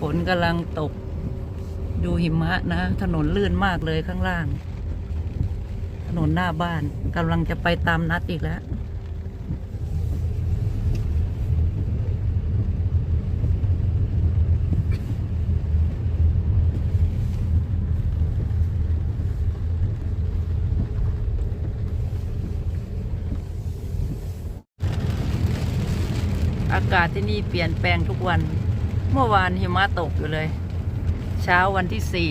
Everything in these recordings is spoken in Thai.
ฝนกำลังตก ดูหิมะนะ ถนนลื่นมากเลยข้างล่าง ถนนหน้าบ้านกำลังจะไปตามนัดอีกแล้วอากาศที่นี่เปลี่ยนแปลงทุกวัน เมื่อวานหิมะตกอยู่เลย เช้าวันที่สี่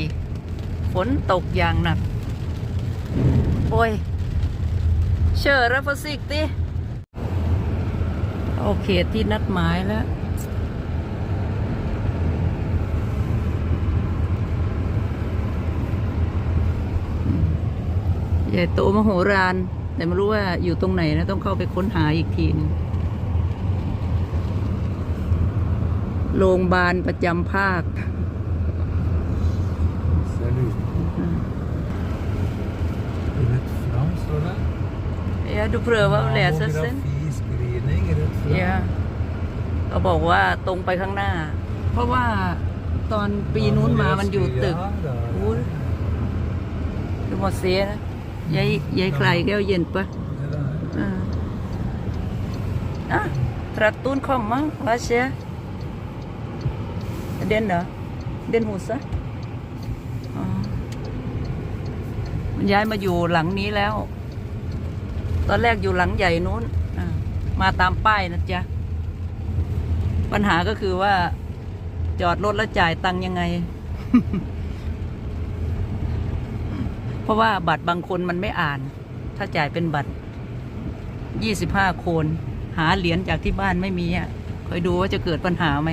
ฝนตกอย่างหนัก โอ้ย เชื่อรัฟสิกติโอเคที่นัดหมายแล้ว ใหญ่โตมโหฬารแต่ไม่รู้ว่าอยู่ตรงไหนนะ ต้องเข้าไปค้นหาอีกทีนึง โรงพยาบาลประจำภาค Salut. Är det Frans eller? Ja, du prøver å lese selv. Mammografiscreening, er det Frans? เยก็บอกว่าตรงไปข้างหน้า เพราะว่าตอนปีนู้นมามันอยู่ตึก Ja, det er det. โอ้ยดูหมดเสียนะยายยายใครแก้วเย็นปะ Det er det. อ่าอะตรักตูนคอมมั้งว่าเชีย เด่นเหรอเด่นหูซะมันย้ายมาอยู่หลังนี้แล้ว ตอนแรกอยู่หลังใหญ่นู้น มาตามป้ายนะจ๊ะ ปัญหาก็คือว่า จอดรถแล้วจ่ายตังค์ยังไง เพราะว่าบัตรบางคนมันไม่อ่าน ถ้าจ่ายเป็นบัตรยี่สิบห้าคน หาเหรียญจากที่บ้านไม่มีอะคอยดูว่าจะเกิดปัญหาไหม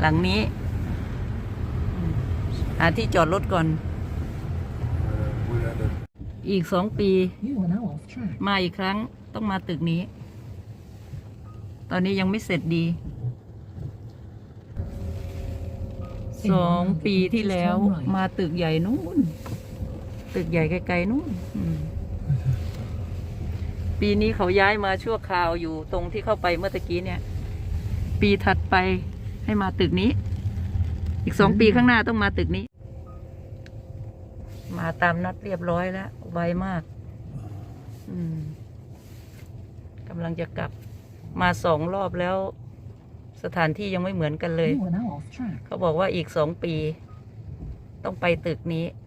หลังนี้อืมหาที่จอดรถก่อน Eh, Hvor er det? อีกสองปี You are now off track. มาอีกครั้งต้องมาตึกนี้ ตอนนี้ยังไม่เสร็จดี สองปีที่แล้วมาตึกใหญ่นู้น ตึกใหญ่ไกลๆนู้นอืมปีนี้เขาย้ายมาชั่วคราวอยู่ตรงที่เข้าไปเมื่อตะกี้เนี่ย ปีถัดไป ให้มาตึกนี้ อีกสองปีข้างหน้าต้องมาตึกนี้ มาตามนัดเรียบร้อยแล้ว ไวมากอืมกำลังจะกลับ มาสองรอบแล้ว สถานที่ยังไม่เหมือนกันเลย You are now off track. เขาบอกว่าอีกสองปี ต้องไปตึกนี้ In